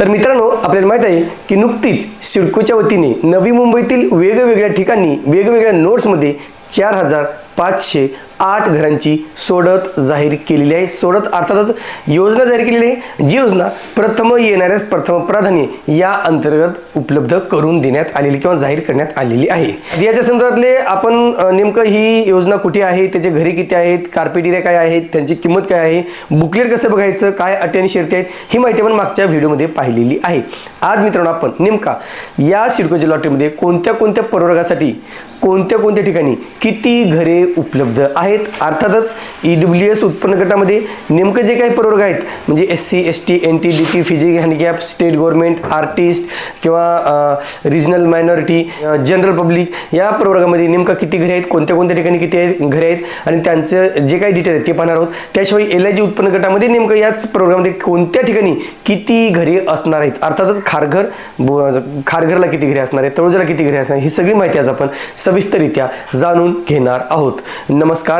तर मित्रांनो आपल्याला माहीत आहे की नुकतीच सिडकोच्या वतीने नवी मुंबईतील वेगवेगळ्या ठिकाणी वेगवेगळ्या नोट्समध्ये चार हजार पाचशे आठ घरांची सोडत जाहीर केलेली आहे. सोडत अर्थातच योजना जाहीर केलेली आहे. जी योजना प्रथम येणाऱ्या प्रथम प्राधान्य या अंतर्गत उपलब्ध करून देण्यात आलेली किंवा जाहीर करण्यात आलेली आहे. याच्या संदर्भातले आपण नेमकं ही योजना कुठे आहे? त्याचे घरी किती आहेत? कार्पेट एरिया काय आहेत त्यांची किंमत काय आहे? बुकलेट कसं बघायचं? काय अटी आणि शर्ती आहेत? ही माहिती आपण मागच्या व्हिडिओमध्ये पाहिलेली आहे. आज मित्रांनो आपण नेमका या सिडकोच्या लॉटरीमध्ये कोणत्या कोणत्या प्रवर्गासाठी कोणत्या कोणत्या ठिकाणी किती घरे उपलब्ध आहेत? अर्थातच ई डब्ल्यू एस उत्पन्न गटामध्ये नेमकं जे काही प्रवर्ग आहेत म्हणजे S C S T N T D T physic handicap state government artist किंवा रिजनल मायनॉरिटी जनरल पब्लिक या प्रवर्गामध्ये नेमका किती घरे आहेत कोणत्या कोणत्या ठिकाणी किती आहेत घरे आहेत आणि त्यांचं जे काही डिटेल आहेत ते पाहणार आहोत. त्याशिवाय एल आय जी उत्पन्न गटामध्ये नेमकं याच प्रोग्राममध्ये कोणत्या ठिकाणी किती घरे असणार आहेत? अर्थातच खारघर खारघरला किती घरे असणार आहेत तळोजाला किती घरे असणार ही सगळी माहिती आज आपण सविस्तररित्या जाणून घेणार आहोत. नमस्कार.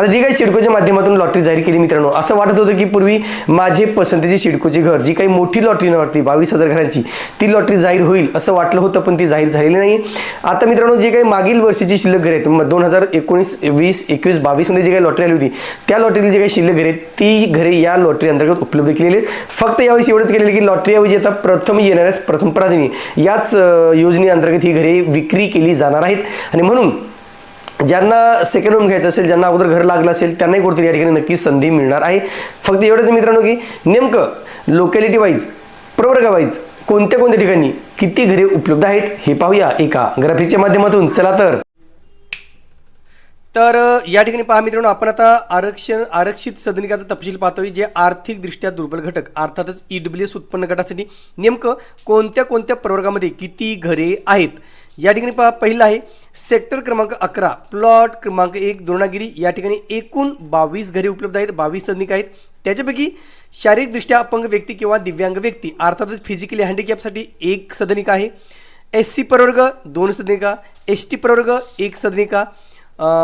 आता जी काही सिडकोच्या माध्यमातून लॉटरी जाहीर केली मित्रांनो असं वाटत होतं की पूर्वी माझे पसंतीचे सिडकोचे घर जी काही मोठी लॉटरी नव्हती बावीस हजार घरांची ती लॉटरी जाहीर होईल असं वाटलं होतं पण ती जाहीर झालेली नाही. आता मित्रांनो जे काही मागील वर्षीची शिल्लक घरे आहेत दोन हजार एकोणीस वीस एकवीस बावीसमध्ये जी काही लॉटरी आली होती त्या लॉटरीतील जी काही शिल्लक घरे आहेत ती घरे या लॉटरी अंतर्गत उपलब्ध केलेली आहेत. फक्त यावेळेस एवढंच केलेलं की लॉटरी ऐवजी आता प्रथम येणाऱ्याच प्रथम प्राधान्य याच योजनेअंतर्गत ही घरे विक्री केली जाणार आहेत. आणि म्हणून ज्यांना सेकंड होम घ्यायचं असेल ज्यांना अगोदर घर लागलं असेल त्यांनाही कुठेतरी या ठिकाणी नक्की संधी मिळणार आहे. फक्त एवढंच मित्रांनो की नेमकं लोकॅलिटी वाईज प्रवर्गा वाईज कोणत्या कोणत्या ठिकाणी किती घरे उपलब्ध आहेत हे पाहूया एका ग्राफिकच्या माध्यमातून. चला तर. तर या ठिकाणी पहा मित्रांनो आपण आता आरक्षण आरक्षित सदनिकाचा तपशील पाहतोय जे आर्थिकदृष्ट्या दुर्बल घटक अर्थातच ई डब्ल्यू एस उत्पन्न गटासाठी नेमकं कोणत्या कोणत्या प्रवर्गामध्ये किती घरे आहेत? या ठिकाणी पहा पहिलं आहे सेक्टर क्रमांक अकरा प्लॉट क्रमांक एक द्रोणागिरी या ठिकाणी एकूण बावीस घरे उपलब्ध आहेत बावीस सदनिक आहेत. त्याच्यापैकी शारीरिकदृष्ट्या अपंग व्यक्ती किंवा दिव्यांग व्यक्ती अर्थातच फिजिकली हँडिकॅपसाठी एक सदनिका आहे. एस सी प्रवर्ग दोन सदनिका. एस टी प्रवर्ग एक सदनिका.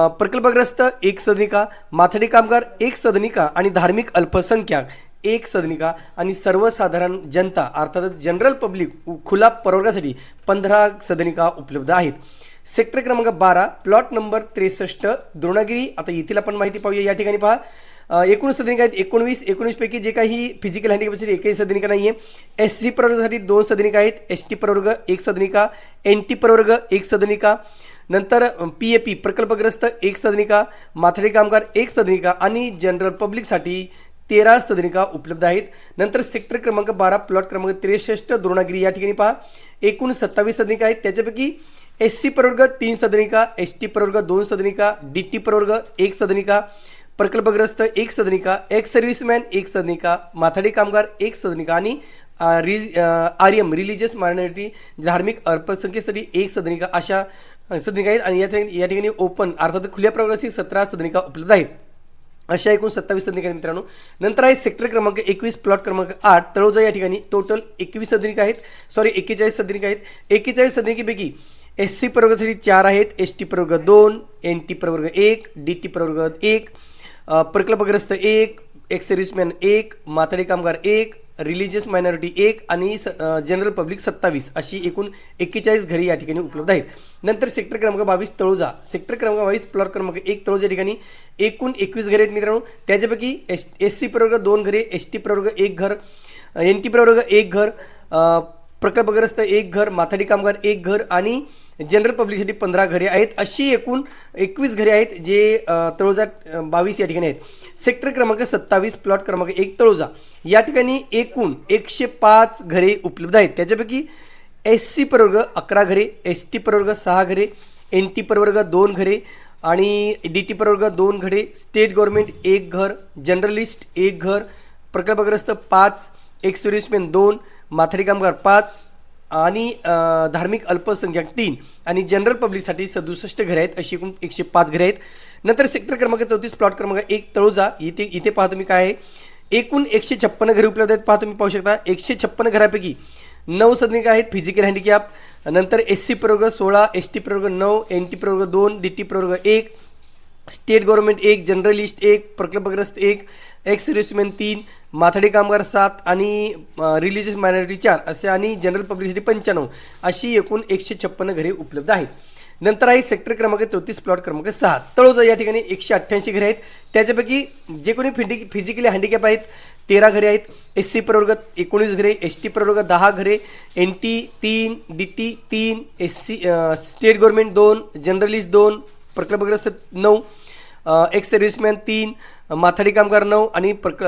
प्रकल्पग्रस्त एक सदनिका. माथाडी कामगार एक सदनिका. आणि धार्मिक अल्पसंख्याक एक सदनिका. आणि सर्वसाधारण जनता अर्थातच जनरल पब्लिक उ- खुला प्रवर्गासाठी पंधरा सदनिका उपलब्ध आहेत. सेक्टर क्रमांक बारा प्लॉट नंबर त्रेसष्ट द्रोणागिरी. आता येथील आपण माहिती पाहूया. या ठिकाणी पहा एकूण सदनिका आहेत. एकोणवीस एकोणीसपैकी जे काही फिजिकल हँडिकॅपसाठी एकही सदनिका नाही आहे एस सी प्रवर्गासाठी दोन सदनिका आहेत. एस टी प्रवर्ग एक सदनिका. एन टी प्रवर्ग एक सदनिका. नंतर पी ए पी प्रकल्पग्रस्त एक सदनिका. माथाडी कामगार एक सदनिका. आणि जनरल पब्लिकसाठी तेरा सदनिका उपलब्ध आहेत. नंतर सेक्टर क्रमांक बारा प्लॉट क्रमांक त्रेसष्ट द्रोणागिरी. या ठिकाणी पहा एकूण सत्तावीस सदनिका आहेत. त्याच्यापैकी एस सी प्रवर्ग तीन सदनिका एस टी प्रवर्ग दोन सदनिका डी टी प्रवर्ग एक सदनिका प्रकल्पग्रस्त एक सदनिका एक्स सर्व्हिसमॅन एक सदनिका माथाडी कामगार एक सदनिका आणि रिज आर्यम रिलिजियस मायनॉरिटी धार्मिक अल्पसंख्येसाठी एक सदनिका अशा सदनिका आहेत आणि या ठिकाणी या ठिकाणी ओपन अर्थात खुल्या प्रवर्गाची सतरा सदनिका उपलब्ध आहेत. अशा एकूण सत्तावीस सदनिका आहेत मित्रांनो. नंतर आहे सेक्टर क्रमांक एकवीस प्लॉट क्रमांक आठ. तळोजा या ठिकाणी टोटल एकवीस सदनिका आहेत. सॉरी एक्केचाळीस सदनिका आहेत. एक्केचाळीस सदनिकेपैकी एस सी प्रवर्गासाठी चार आहेत. एस टी प्रवर्ग दोन एन टी प्रवर्ग एक डी टी प्रवर्ग एक प्रकल्पग्रस्त एक एक्स सर्व्हिसमॅन एक माथाडी कामगार एक रिलिजियस मायनॉरिटी एक आणि स जनरल पब्लिक सत्तावीस अशी एकूण एक्केचाळीस घरे या ठिकाणी उपलब्ध आहेत. नंतर सेक्टर क्रमांक बावीस तळोजा. सेक्टर क्रमांक बावीस प्लॉट क्रमांक एक तळोजा ठिकाणी एकूण एकवीस घरे आहेत मित्रांनो. त्याच्यापैकी एस एस सी प्रवर्ग दोन घरे एस टी प्रवर्ग एक घर एन टी प्रवर्ग एक घर प्रकल्पग्रस्त एक घर माथाडी कामगार एक घर आणि जनरल पब्लिकसाठी पंधरा घरे आहेत. अशी एकूण एकवीस घरे आहेत जे तळोजा बावीस या ठिकाणी आहेत. सेक्टर क्रमांक सत्तावीस प्लॉट क्रमांक एक तळोजा. या ठिकाणी एकूण एकशे पाच घरे उपलब्ध आहेत. त्याच्यापैकी एस सी प्रवर्ग अकरा घरे एस टी प्रवर्ग सहा घरे एन टी प्रवर्ग दोन घरे आणि डी टी प्रवर्ग दोन घरे. स्टेट गव्हर्नमेंट एक घर जनरलिस्ट एक घर प्रकल्पग्रस्त पाच एक सर्व्हिसमॅन दोन माथाडी कामगार पाच आणि धार्मिक अल्पसंख्याक तीन आणि जनरल पब्लिकसाठी सदुसष्ट घरे आहेत अशी एकूण एकशे पाच घरे आहेत. नंतर सेक्टर क्रमांक चौतीस प्लॉट क्रमांक एक तळोजा इथे इथे पाहा तुम्ही काय आहे. एकूण एकशे छप्पन्न घरे उपलब्ध आहेत पहा तुम्ही पाहू शकता. एकशे छप्पन्न घरापैकी नऊ सदनिक आहेत फिजिकल हँडिकॅप नंतर एस सी प्रवर्ग सोळा एस टी प्रवर्ग नऊ एन टी प्रवर्ग दोन डी टी प्रवर्ग एक स्टेट गव्हर्नमेंट एक जनरलिस्ट एक प्रकल्पग्रस्त एक एक्स सर्व्हिसमॅन तीन माथाडी कामगार सात आणि रिलिजियस मायनॉरिटी चार असे आणि जनरल पब्लिसिटी पंच्याण्णव अशी एकूण एकशे छप्पन्न घरे उपलब्ध आहेत. नंतर आहे सेक्टर क्रमांक चौतीस प्लॉट क्रमांक सहा. तळोजा या ठिकाणी एकशे अठ्ठ्याऐंशी घरे आहेत. त्याच्यापैकी जे कोणी फिंडी फिजिकली हँडिकॅप आहेत तेरा घरे आहेत. एस सी प्रवर्ग एकोणीस घरे एस टी प्रवर्ग दहा घरे एन टी तीन डी टी तीन एस सी स्टेट गव्हर्नमेंट दोन जनरलिस्ट दोन प्रकल्पग्रस्त नऊ एक्स सर्व्हिसमॅन तीन माथाडी कामगार नऊ आणि प्रक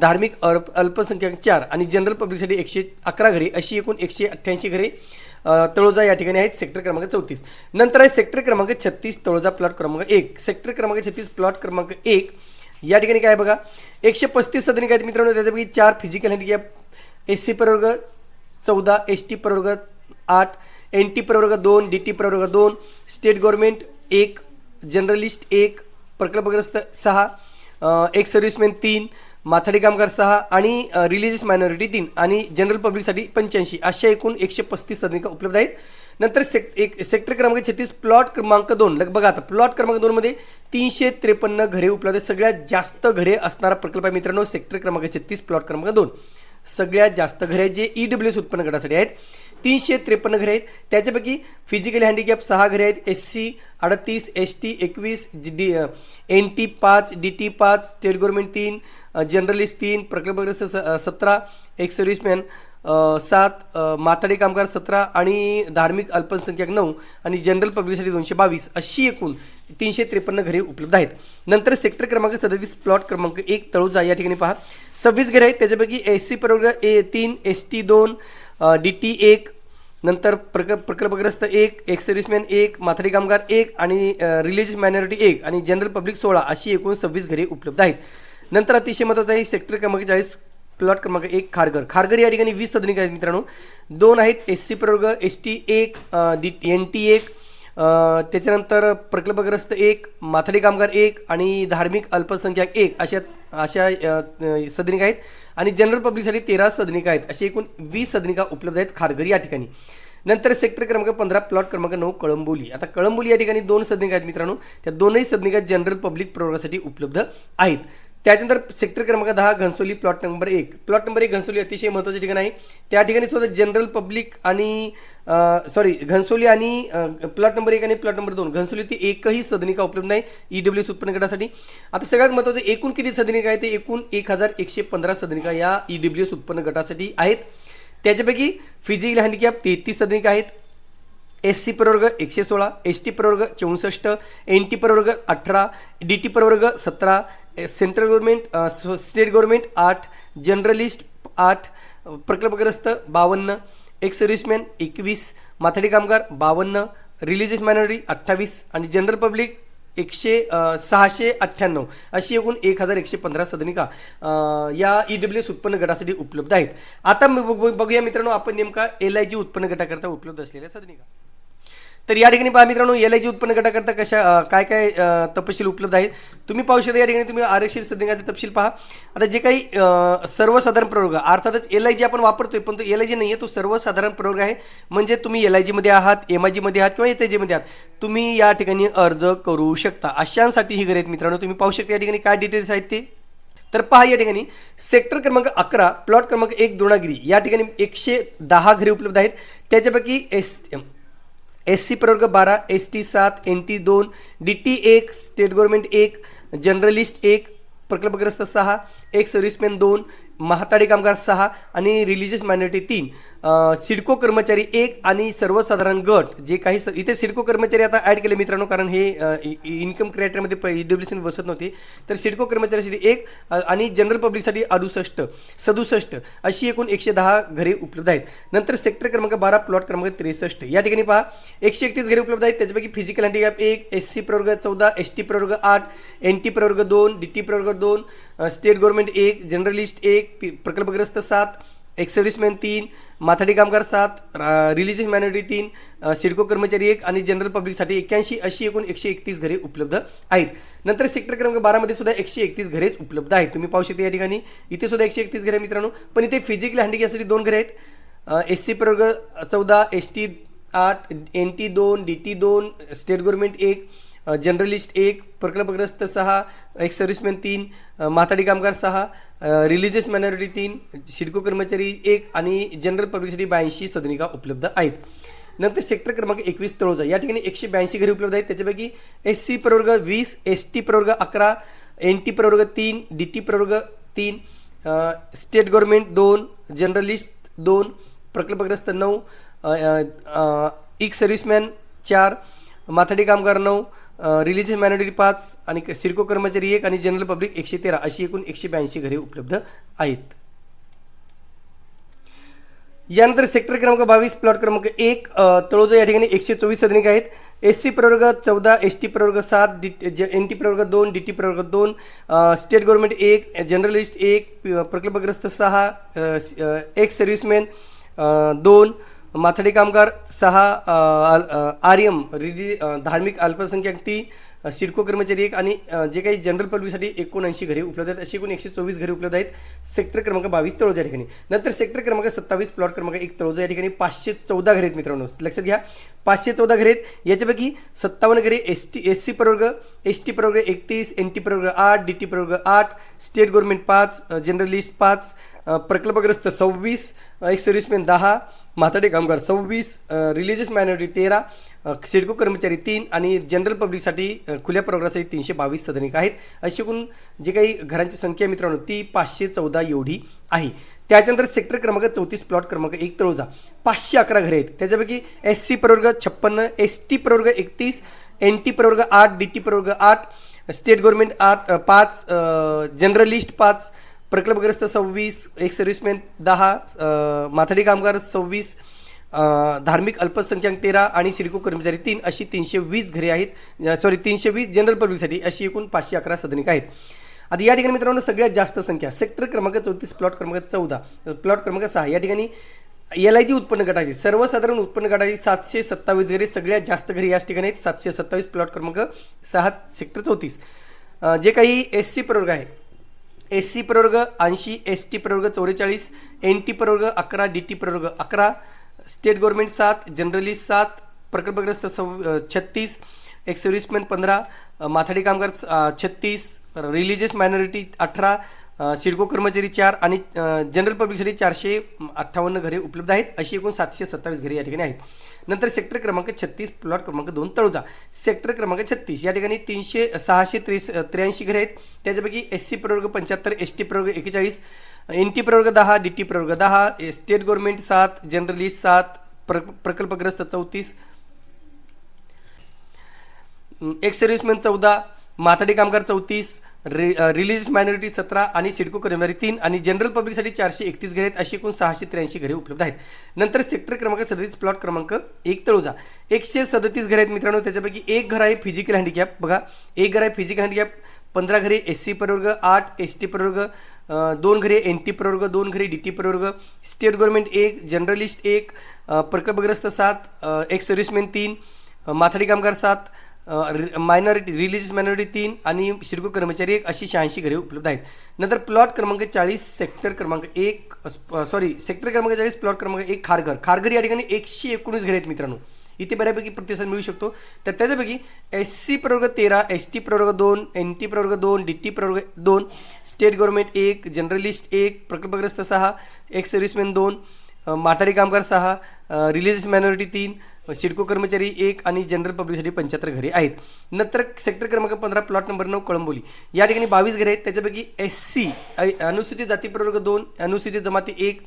धार्मिक अल्प अल्पसंख्याक चार आणि जनरल पब्लिकसाठी एकशे अकरा घरे अशी एकूण एकशे अठ्ठ्याऐंशी घरे तळोजा या ठिकाणी आहेत सेक्टर क्रमांक चौतीस. नंतर आहे सेक्टर क्रमांक छत्तीस तळोजा प्लॉट क्रमांक एक. सेक्टर क्रमांक छत्तीस प्लॉट क्रमांक एक. या ठिकाणी काय आहे बघा एकशे पस्तीस सदनिक आहेत मित्रांनो त्याच्यापैकी चार फिजिकल हँडिकॅप एस सी प्रवर्ग चौदा एस टी प्रवर्ग आठ एन टी प्रवर्ग दोन डी टी प्रवर्ग दोन स्टेट गव्हर्नमेंट एक जनरलिस्ट एक प्रकल्पग्रस्त सहा एक सर्व्हिसमॅन तीन माथाडी कामगार सहा आणि रिलिजियस मायनॉरिटी तीन आणि जनरल पब्लिकसाठी पंच्याऐंशी. अशा एकूण एकशे पस्तीस सदनिका उपलब्ध आहेत. नंतर सेक एक सेक्टर क्रमांक छत्तीस प्लॉट क्रमांक दोन. लग बघा आता प्लॉट क्रमांक दोनमध्ये तीनशे त्रेपन्न घरे उपलब्ध आहेत. सगळ्यात जास्त घरे असणारा प्रकल्प आहे मित्रांनो सेक्टर क्रमांक छत्तीस प्लॉट क्रमांक दोन. सगळ्यात जास्त घरे आहेत जे ई डब्ल्यू एस उत्पन्न गटासाठी आहेत तीनशे त्रेपन्न घरे आहेत. त्याच्यापैकी फिजिकली हँडिकॅप सहा घरे आहेत. एस सी अडतीस एस टी एकवीस जी डी एन टी पाच डी टी पाच स्टेट गव्हर्नमेंट तीन जनरलिस्ट तीन प्रकल्पग्रस्त स सतरा एक सर्व्हिसमॅन सात माथाडी कामगार सतरा आणि धार्मिक अल्पसंख्याक नऊ आणि जनरल पब्लिकसाठी दोनशे बावीस अशी एकूण तीनशे त्रेपन्न घरे उपलब्ध आहेत. नंतर सेक्टर क्रमांक सदतीस प्लॉट क्रमांक एक तळोजा या ठिकाणी पहा. सव्वीस घरे आहेत त्याच्यापैकी एस सी प्रवर्ग ए तीन एस टी दोन डी टी एक नंतर प्रक प्रकल्पग्रस्त एक एक सर्व्हिसमॅन एक माथाडी कामगार एक आणि रिलिजियस मायनॉरिटी एक आणि जनरल पब्लिक सोळा अशी एकूण सव्वीस घरे उपलब्ध आहेत. नंतर अतिशय महत्त्वाचं आहे सेक्टर क्रमांक चाळीस प्लॉट क्रमांक एक खारघर. खारघर या ठिकाणी वीस सदनिक आहेत मित्रांनो. दोन आहेत एस सी प्रवर्ग एस टी एक डी एन टी एक त्याच्यानंतर प्रकल्पग्रस्त एक माथाडी कामगार एक आणि धार्मिक अल्पसंख्याक एक अशा अशा सदनिका आहेत. आणि जनरल पब्लिकसाठी तेरा सदनिका आहेत. अशी एकूण वीस सदनिका उपलब्ध आहेत खारघर या ठिकाणी. नंतर सेक्टर क्रमांक पंधरा प्लॉट क्रमांक नऊ कळंबोली. आता कळंबोली या ठिकाणी दोन सदनिका आहेत मित्रांनो. त्या दोनही सदनिका जनरल पब्लिक प्रवर्गासाठी उपलब्ध आहेत. त्याच्यानंतर सेक्टर क्रमांक दहा घनसोली प्लॉट नंबर एक. प्लॉट नंबर एक घनसोली अतिशय महत्त्वाचे ठिकाण आहे. त्या ठिकाणी सुद्धा जनरल पब्लिक आणि सॉरी घनसोली आणि प्लॉट नंबर एक आणि प्लॉट नंबर दोन. घनसोली ती एकही सदनिका उपलब्ध नाही ई डब्ल्यू एस उत्पन्न गटासाठी आता सगळ्यात महत्त्वाचं एकूण किती सदनिका आहे ते एकूण एक हजार एकशे पंधरा सदनिका या ई डब्ल्यू एस उत्पन्न गटासाठी आहेत. त्याच्यापैकी फिजिकल हँडिकॅप तेहतीस सदनिका आहेत. एस सी प्रवर्ग एकशे सोळा एस टी प्रवर्ग चौसष्ट एन टी प्रवर्ग अठरा डी टी प्रवर्ग सतरा सेंट्रल गव्हर्नमेंट स्टेट गव्हर्नमेंट आठ जनरलिस्ट आठ प्रकल्पग्रस्त बावन्न एक्स सर्व्हिसमॅन एकवीस माथाडी कामगार बावन्न रिलिजियस मायनॉरिटी अठ्ठावीस आणि जनरल पब्लिक एकशे सहाशे अठ्ठ्याण्णव अशी एकूण एक हजार एकशे पंधरा सदनिका या ई डब्ल्यू एस उत्पन्न गटासाठी उपलब्ध आहेत. आता बघूया मित्रांनो आपण नेमका एल आय जी उत्पन्न गटाकरता उपलब्ध असलेल्या सदनिका. तर या ठिकाणी पहा मित्रांनो एल आय जी उत्पन्न गटाकरता कशा काय काय तपशील उपलब्ध आहेत? तुम्ही पाहू शकता या ठिकाणी तुम्ही आरक्षित सदनिकाचे तपशील पहा. आता जे काही सर्वसाधारण प्रवर्ग अर्थातच एल आय जी आपण वापरतोय पण तो एल आय जी नाही आहे तो सर्वसाधारण प्रवर्ग आहे. म्हणजे तुम्ही एल आय जीमध्ये आहात एम आय जीमध्ये आहात किंवा एच आय जीमध्ये आहात. तुम्ही या ठिकाणी अर्ज करू शकता. अशांसाठी ही घरे आहेत मित्रांनो. तुम्ही पाहू शकता या ठिकाणी काय डिटेल्स आहेत ते. तर पहा या ठिकाणी सेक्टर क्रमांक अकरा प्लॉट क्रमांक एक द्रोणागिरी. या ठिकाणी एकशे दहा घरे उपलब्ध आहेत. त्याच्यापैकी एस एस सी प्रवर्ग बारा एस टी सात एन टी दोन डी टी एक स्टेट गव्हर्नमेंट एक जनरलिस्ट एक प्रकल्पग्रस्त सहा एक सर्व्हिसमॅन दोन महाताडी कामगार सहा आणि रिलिजियस मायनॉरिटी तीन. सिडको कर्मचारी एक आणि सर्वसाधारण गट जे काही स इथे सिडको कर्मचारी आता ॲड केले मित्रांनो कारण हे इन्कम क्रिएटरमध्ये प डब्ल्यू बसत नव्हते. तर सिडको कर्मचाऱ्यासाठी एक आणि जनरल पब्लिकसाठी अडुसष्ट सदुसष्ट अशी एकूण एकशे दहा घरे उपलब्ध आहेत. नंतर सेक्टर क्रमांक बारा प्लॉट क्रमांक त्रेसष्ट. या ठिकाणी पहा एकशे एकतीस घरे उपलब्ध आहेत. त्याच्यापैकी फिजिकल हँडिकॅप एक एस सी प्रवर्ग चौदा एस टी प्रवर्ग आठ एन टी प्रवर्ग दोन डी टी प्रवर्ग दोन स्टेट गव्हर्नमेंट एक जनरलिस्ट एक प्रकल्पग्रस्त सात एक सर्व्हिसमॅन तीन माथाडी कामगार सात रिलिजियस मायनॉरिटी तीन सिडको कर्मचारी एक आणि जनरल पब्लिकसाठी एक्क्याऐंशी अशी एकूण एकशे एकतीस घरे उपलब्ध आहेत. नंतर सेक्टर क्रमांक बारामध्ये सुद्धा एकशे एकतीस घरेच उपलब्ध आहेत. तुम्ही पाहू शकता या ठिकाणी. इथे सुद्धा एकशे एकतीस घरे मित्रांनो. पण इथे फिजिकली हँडिकॅपसाठी दोन घरे आहेत. एस सी प्रवर्ग चौदा एस टी आठ एन टी दोन डी टी दोन स्टेट गव्हर्नमेंट एक जनरलिस्ट एक प्रकल्पग्रस्त सहा एक्स सर्व्हिसमॅन तीन अ, माथाडी कामगार सहा रिलिजियस मायनॉरिटी तीन सिडको कर्मचारी एक आणि जनरल पब्लिकसाठी ब्याऐंशी सदनिका उपलब्ध आहेत. नंतर सेक्टर क्रमांक एकवीस तळोजा. या ठिकाणी एकशे ब्याऐंशी घरी उपलब्ध आहेत. त्याच्यापैकी एस सी प्रवर्ग वीस एस टी प्रवर्ग अकरा एन टी प्रवर्ग तीन डी टी प्रवर्ग तीन स्टेट गव्हर्नमेंट दोन जनरलिस्ट दोन प्रकल्पग्रस्त नऊ एक सर्व्हिसमॅन चार माथाडी कामगार नऊ रिलिजियस मायनॉरिटी पाच आणि सिरको सिडको कर्मचारी एक आणि जनरल पब्लिक एकशे तेरा अशी एकूण एकशे ब्याऐंशी घरे उपलब्ध आहेत. यानंतर सेक्टर क्रमांक बावीस प्लॉट क्रमांक एक तळोजा या ठिकाणी एकशे चोवीस सदनिक आहेत. एस सी प्रवर्ग चौदा एस टी प्रवर्ग सात डी एन टी प्रवर्ग दोन डी टी प्रवर्ग दोन स्टेट गव्हर्नमेंट एक जनरलिस्ट एक प्रकल्पग्रस्त सहा एक्स सर्व्हिसमॅन दोन माथाडी कामगार सहा आल- आर्यम रिली धार्मिक अल्पसंख्याक ती सिडको कर्मचारी एक आणि जे काही जनरल पदवीसाठी एकोणऐंशी घरे उपलब्ध आहेत अशी एकूण एकशे चोवीस घरे उपलब्ध आहेत. सेक्टर क्रमांक बावीस तळोजा या ठिकाणी. नंतर सेक्टर क्रमांक सत्तावीस प्लॉट क्रमांक एक तळोजा या ठिकाणी पाचशे चौदा घरे आहेत मित्रांनो. लक्षात घ्या. पाचशे चौदा घरे आहेत. याच्यापैकी सत्तावन्न घरे एस टी एस सी प्रवर्ग एस टी प्रवर्ग एकतीस एन टी प्रवर्ग आठ डी टी प्रवर्ग आठ स्टेट गव्हर्नमेंट पाच जनरलिस्ट पाच प्रकल्पग्रस्त सव्वीस एक सर्व्हिसमॅन दहा म्हातारे कामगार सव्वीस रिलिजियस मायनॉरिटी तेरा सिडको कर्मचारी तीन आणि जनरल पब्लिकसाठी खुल्या प्रवर्गासाठी तीनशे बावीस सदनिक आहेत. अशी एकूण जे काही घरांची संख्या मित्रांनो ती पाचशे चौदा एवढी आहे. त्याच्यानंतर सेक्टर क्रमांक चौतीस प्लॉट क्रमांक एक तळोजा. पाचशे अकरा घरे आहेत. त्याच्यापैकी एस सी प्रवर्ग छप्पन्न एस टी प्रवर्ग एकतीस एन टी प्रवर्ग आठ डी टी प्रवर्ग आठ स्टेट गव्हर्नमेंट आठ पाच जनरलिस्ट पाच प्रकल्पग्रस्त सव्वीस एक सर्व्हिसमॅन दहा माथाडी कामगार सव्वीस धार्मिक अल्पसंख्याक तेरा आणि सिडको कर्मचारी तीन अशी तीनशे वीस घरे आहेत. सॉरी तीनशे वीस जनरल पब्लिकसाठी अशी एकूण पाचशे अकरा सदनिक आहेत. आता या ठिकाणी मित्रांनो सगळ्यात जास्त संख्या सेक्टर क्रमांक चौतीस प्लॉट क्रमांक चौदा प्लॉट क्रमांक सहा. या ठिकाणी एल आय जी उत्पन्न गटाची सर्वसाधारण उत्पन्न गटाची सातशे सत्तावीस घरे. सगळ्यात जास्त घरे याच ठिकाणी आहेत. सातशे सत्तावीस प्लॉट क्रमांक सहा सेक्टर चौतीस. जे काही एस सी प्रवर्ग आहे एस सी प्रवर्ग ऐंशी एस टी प्रवर्ग चौवेचाळीस एन टी प्रवर्ग अकरा डी टी प्रवर्ग अकरा स्टेट गव्हर्नमेंट सात जनरलिस्ट सात प्रकल्पग्रस्त सव छत्तीस एक सर्व्हिसमॅन पंधरा माथाडी कामगार छत्तीस रिलिजियस मायनॉरिटी अठरा सिडको कर्मचारी चार आणि जनरल पब्लिकसाठी चारशे अठ्ठावन्न घरे उपलब्ध आहेत अशी एकूण सातशे सत्तावीस घरे या ठिकाणी आहेत. नंतर सेक्टर क्रमांक छत्तीस प्लॉट क्रमांक दोन तळोजा. सेक्टर क्रमांक छत्तीस या ठिकाणी तीनशे सहाशे त्रेस त्र्याऐंशी घरे आहेत. त्याच्यापैकी एस सी प्रवर्ग पंच्याहत्तर एस टी प्रवर्ग एकेचाळीस एन टी प्रवर्ग दहा डी टी प्रवर्ग दहा स्टेट गव्हर्नमेंट सात जनरलिस्ट सात प्र प्रकल्पग्रस्त चौतीस एक्स सर्व्हिसमॅन चौदा माथाडी कामगार चौतीस रि रिलिजियस मायनॉरिटी सतरा आणि सिडको कर्मचारी तीन आणि जनरल पब्लिकसाठी चारशे एकतीस घरे आहेत अशी एकूण सहाशे त्र्याऐंशी घरे उपलब्ध आहेत. नंतर सेक्टर क्रमांक सदतीस प्लॉट क्रमांक एक तळोजा. एकशे सदतीस घरे आहेत मित्रांनो त्याच्यापैकी एक घर आहे फिजिकल हँडिकॅप बघा एक घर आहे फिजिकल हँडिकॅप पंधरा घरे एस सी प्रवर्ग आठ एस टी प्रवर्ग दोन घरे एन टी प्रवर्ग दोन घरे डी टी प्रवर्ग स्टेट गव्हर्नमेंट एक जनरलिस्ट एक प्रकल्पग्रस्त सात एक्स सर्व्हिसमॅन तीन माथाडी कामगार सात मायनॉरिटी रिलिजियस मायनॉरिटी तीन आणि शिरको कर्मचारी एक अशी शहाऐंशी घरे उपलब्ध आहेत. नंतर प्लॉट क्रमांक चाळीस सेक्टर क्रमांक एक सॉरी सेक्टर क्रमांक चाळीस प्लॉट क्रमांक एक खारघर. खारघर या ठिकाणी एकशे एकोणीस घरे आहेत मित्रांनो. इथे बऱ्यापैकी प्रतिसाद मिळू शकतो. तर त्याच्यापैकी एस सी प्रवर्ग तेरा एस टी प्रवर्ग दोन एन टी प्रवर्ग दोन डी टी प्रवर्ग दोन स्टेट गव्हर्नमेंट एक जनरलिस्ट एक प्रकल्पग्रस्त सहा एक सर्व्हिसमॅन दोन म्हातारी कामगार सहा रिलिजियस मायनॉरिटी तीन सिडको कर्मचारी एक आणि जनरल पब्लिकसाठी पंच्याहत्तर घरे आहेत. नंतर सेक्टर क्रमांक पंधरा प्लॉट नंबर नऊ कळंबोली. या ठिकाणी बावीस घरे आहेत. त्याच्यापैकी एस सी अनुसूचित जाती प्रवर्ग दोन अनुसूचित जमाती एक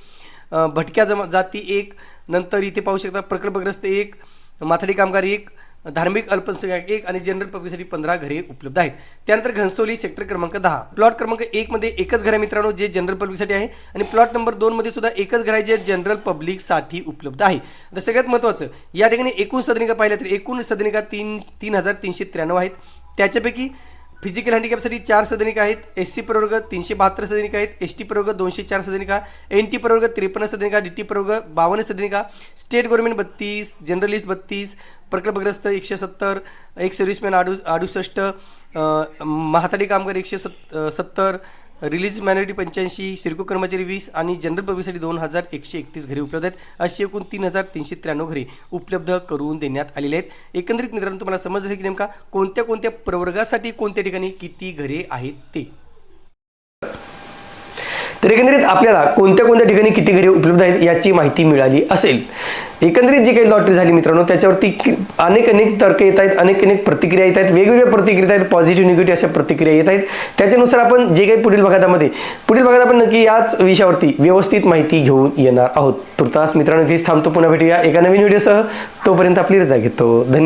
भटक्या जमा जाती एक नंतर इथे पाहू शकता प्रकल्पग्रस्त एक माथाडी कामगार एक धार्मिक अल्पसंख्याक एक आणि जनरल पब्लिकसाठी पंधरा घरे उपलब्ध आहेत. त्यानंतर घनसोली सेक्टर क्रमांक दहा. प्लॉट क्रमांक एक मध्ये एकच घर आहे मित्रांनो जे जनरल पब्लिकसाठी आहे. आणि प्लॉट नंबर दोन मध्ये सुद्धा एकच घर आहे जे जनरल पब्लिकसाठी उपलब्ध आहे. आता सगळ्यात महत्त्वाचं या ठिकाणी एकूण सदनिका पाहिल्या तर एकूण सदनिका तीन तीन हजार तीनशे त्र्याण्णव आहेत. त्याच्यापैकी फिजिकल हँडिकॅपसाठी चार सदनिका आहेत. एस सी प्रवर्ग तीनशे बहात्तर सदनिका आहेत. एस टी प्रवर्ग दोनशे चार सदनिका. एन टी प्रवर्ग त्रेपन्न सदनिका. डी टी प्रवर्ग बावन्न सदनिका. स्टेट गव्हर्नमेंट बत्तीस जनरलिस्ट बत्तीस प्रकल्पग्रस्त एकशे सत्तर एक सर्व्हिसमॅन अडू अडुसष्ट अ, म्हातारी कामगार एकशे सत् सत्तर रिलीज मायनॉरिटी पंच्याऐंशी सिरको कर्मचारी वीस आणि जनरल पब्लिकसाठी दोन हजार एकशे एकतीस घरी उपलब्ध आहेत. असे एकूण तीन हजार तीनशे त्र्याण्णव घरे उपलब्ध करून देण्यात आलेले आहेत. एकंदरीत मित्रांनो तुम्हाला समजलं की नेमका कोणत्या कोणत्या प्रवर्गासाठी कोणत्या ठिकाणी किती घरे आहेत ते? तर एकंदरीत आपल्याला कोणत्या कोणत्या ठिकाणी किती घरे उपलब्ध आहेत याची माहिती मिळाली असेल. एकंदरीत जी काही लॉटरी झाली मित्रांनो त्याच्यावरती अनेक अनेक तर्क येत आहेत अनेक अनेक प्रतिक्रिया येत आहेत वेगवेगळ्या प्रतिक्रिया आहेत पॉझिटिव्ह निगेटिव्ह अशा प्रतिक्रिया येत आहेत. त्याच्यानुसार आपण जे काही पुढील भागामध्ये पुढील भागात आपण नक्की याच विषयावरती व्यवस्थित माहिती घेऊन येणार आहोत. तुर्तास मित्रांनो इथेच थांबतो. पुन्हा भेटूया एका नवीन व्हिडिओसह तोपर्यंत आपली रजा घेतो. धन्यवाद.